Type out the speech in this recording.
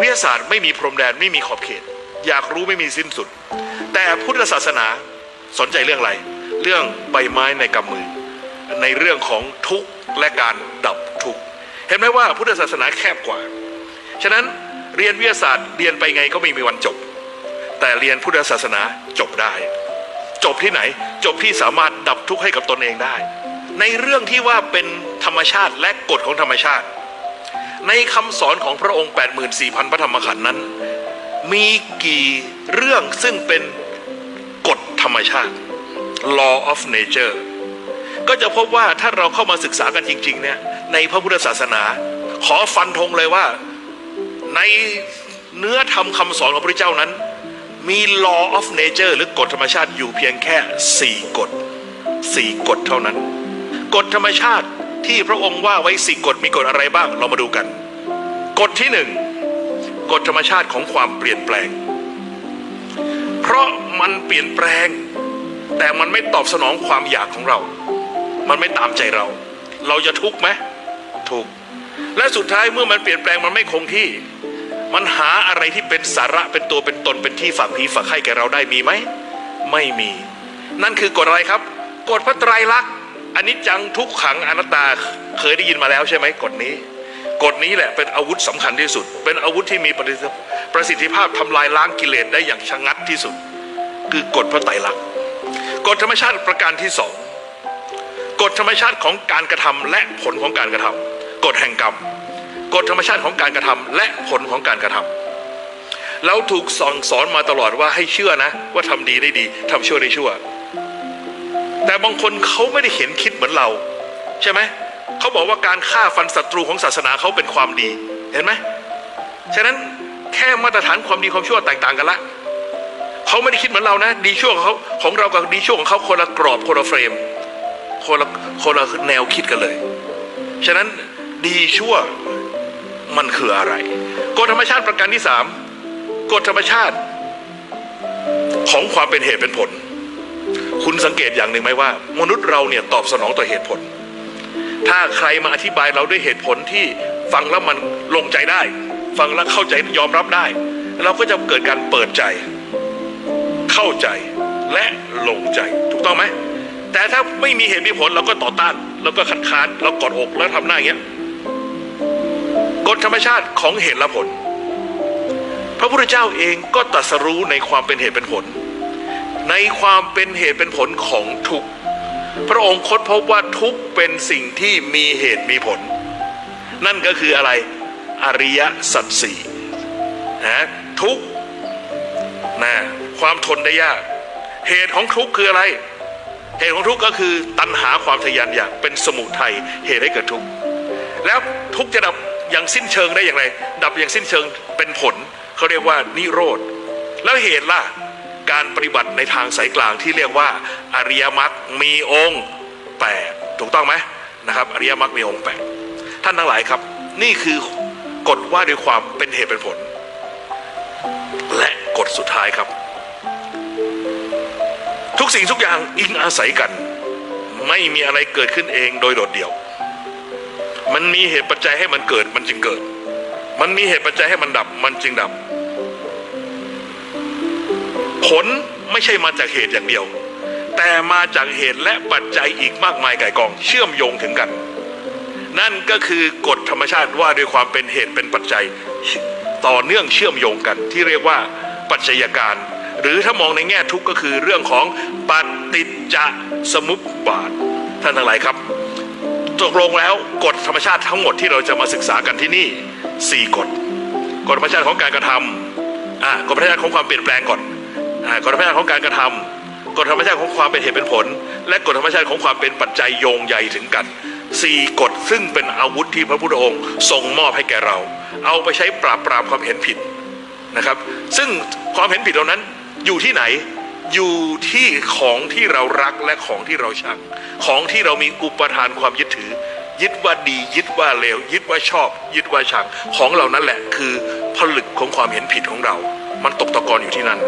วิทยาศาสตร์ไม่มีพรมแดนไม่มีขอบเขต อยากรู้ไม่มีสิ้นสุด แต่พุทธศาสนาสนใจเรื่องอะไร เรื่องใบไม้ในกำมือ ในเรื่องของทุกข์และการดับทุกข์เห็นไหมว่าพุทธศาสนาแคบกว่า ฉะนั้นเรียนวิทยาศาสตร์เรียนไปไงก็ไม่มีวันจบ แต่เรียนพุทธศาสนาจบได้ จบที่ไหน จบที่สามารถดับทุกข์ให้กับตนเองได้ ในเรื่องที่ว่าเป็นธรรมชาติและกฎของธรรมชาติ ในคำสอนของพระองค์ 84,000 พระธรรมขันธ์นั้น มีกี่เรื่องซึ่งเป็นกฎธรรมชาติ law of nature ก็จะพบว่าถ้าเราเข้ามาศึกษากันจริง ๆ เนี่ย ในพระพุทธศาสนา ขอฟันธงเลยว่า ในเนื้อธรรมคำสอนของพระเจ้านั้น มี law of nature หรือกฎธรรมชาติอยู่เพียงแค่ 4 กฎ 4 กฎเท่านั้น กฎธรรมชาติ ที่พระองค์ว่าไว้สี่กฎมีกฎอะไรบ้างเรามาดูกัน กฎที่หนึ่งกฎธรรมชาติของความเปลี่ยนแปลง เพราะมันเปลี่ยนแปลง แต่มันไม่ตอบสนองความอยากของเรา มันไม่ตามใจเรา เราจะทุกข์ไหมทุกข์และสุดท้ายเมื่อมันเปลี่ยนแปลงมันไม่คงที่ มันหาอะไรที่เป็นสาระเป็นตัวเป็นตนเป็นที่ฝากผีฝากไข่แก่เราได้มีไหมไม่มี นั่นคือกฎอะไรครับกฎพระไตรลักษณ์ อันิจจังทุกขังอนัตตาเคยได้ยินมาแล้วใช่ไหมกฎนี้ กฎนี้แหละเป็นอาวุธสำคัญที่สุด เป็นอาวุธที่มีประสิทธิภาพทำลายล้างกิเลสได้อย่างชะงัดที่สุด คือกฎพระไตรลักษณ์กฎธรรมชาติประการที่สองกฎธรรมชาติของการกระทำและผลของการกระทำกฎแห่งกรรมกฎธรรมชาติของการกระทำและผลของการกระทำเราถูกสอนสอนมาตลอดว่าให้เชื่อนะ ว่าทำดีได้ดีทำชั่วได้ชั่ว แต่บางคนเขาไม่ได้เห็นคิดเหมือนเรา ใช่ไหมเขาบอกว่าการฆ่าฟันศัตรูของศาสนาเขาเป็นความดีเห็นไหมฉะนั้นแค่มาตรฐานความดีความชั่วแตกต่างกันละเขาไม่ได้คิดเหมือนเรานะ ดีชั่วของเขาของเรากับดีชั่วของเขาคนละกรอบคนละเฟรมคนละคนละแนวคิดกันเลย ฉะนั้นดีชั่วมันคืออะไรกฎธรรมชาติประการที่สามกฎธรรมชาติของความเป็นเหตุเป็นผล คุณสังเกตอย่างหนึ่งไหมว่า มนุษย์เราเนี่ยตอบสนองต่อเหตุผล ถ้าใครมาอธิบายเราด้วยเหตุผลที่ฟังแล้วมันลงใจได้ ฟังแล้วเข้าใจยอมรับได้ เราก็จะเกิดการเปิดใจ เข้าใจและลงใจถูกต้องไหมแต่ถ้าไม่มีเหตุมีผลเราก็ต่อต้านเราก็คัดค้านเรากอดอกแล้วทำหน้าอย่างเงี้ยกฎธรรมชาติของเหตุและผล พระพุทธเจ้าเองก็ตรัสรู้ในความเป็นเหตุเป็นผล ในความเป็นเหตุเป็นผลของทุกข์พระองค์ค้นพบว่าทุกข์เป็นสิ่งที่มีเหตุมีผล นั่นก็คืออะไร อริยสัจสี่นะทุกข์นะความทนได้ยาก เหตุของทุกข์คืออะไร เหตุของทุกข์ก็คือตัณหาความทะยานอยากเป็นสมุทัยเหตุให้เกิดทุกข์แล้วทุกข์จะดับอย่างสิ้นเชิงได้อย่างไร ดับอย่างสิ้นเชิงเป็นผลเขาเรียกว่านิโรธแล้วเหตุล่ะ การปฏิบัติในทางสายกลางที่เรียกว่าอริยมรรคมีองค์แปดถูกต้องไหมนะครับอริยมรรคมีองค์แปดท่านทั้งหลายครับ นี่คือกฎว่าด้วยความเป็นเหตุเป็นผล และกฎสุดท้ายครับ ทุกสิ่งทุกอย่างอิงอาศัยกัน ไม่มีอะไรเกิดขึ้นเองโดยโดดเดี่ยว มันมีเหตุปัจจัยให้มันเกิดมันจึงเกิด มันมีเหตุปัจจัยให้มันดับมันจึงดับ ผลไม่ใช่มาจากเหตุอย่างเดียว แต่มาจากเหตุและปัจจัยอีกมากมายไก่ายกอง เชื่อมโยงถึงกัน นั่นก็คือกฎธรรมชาติว่าด้วยความเป็นเหตุเป็นปัจจัยต่อเนื่องเชื่อมโยงกัน ที่เรียกว่าปัจจัยการ หรือถ้ามองในแง่ทุกข์ก็คือเรื่องของปฏิจจสมุปบาท ท่านทั้งหลายครับตกลงแล้วกฎธรรมชาติทั้งหมดที่เราจะมาศึกษากันที่นี่สี่กฎ กฎธรรมชาติของการกระทำอ่ากฎธรรมชาติของความเปลี่ยนแปลงก่อน กฎธรรมชาติของการกระทำกฎธรรมชาติของความเป็นเหตุเป็นผล และกฎธรรมชาติของความเป็นปัจจัยโยงใยถึงกันสี่กฎซึ่งเป็นอาวุธที่พระพุทธองค์ทรงมอบให้แก่เรา เอาไปใช้ปราบปรามความเห็นผิดนะครับ ซึ่งความเห็นผิดเหล่านั้นอยู่ที่ไหนอยู่ที่ของที่เรารักและของที่เราชัง ของที่เรามีอุปทานความยึดถือ ยึดว่าดียึดว่าเลวยึดว่าชอบ ยึดว่าชัง ของเหล่านั้นแหละคือผลึกของความเห็นผิดของเรา มันตกตะกอนอยู่ที่นั่น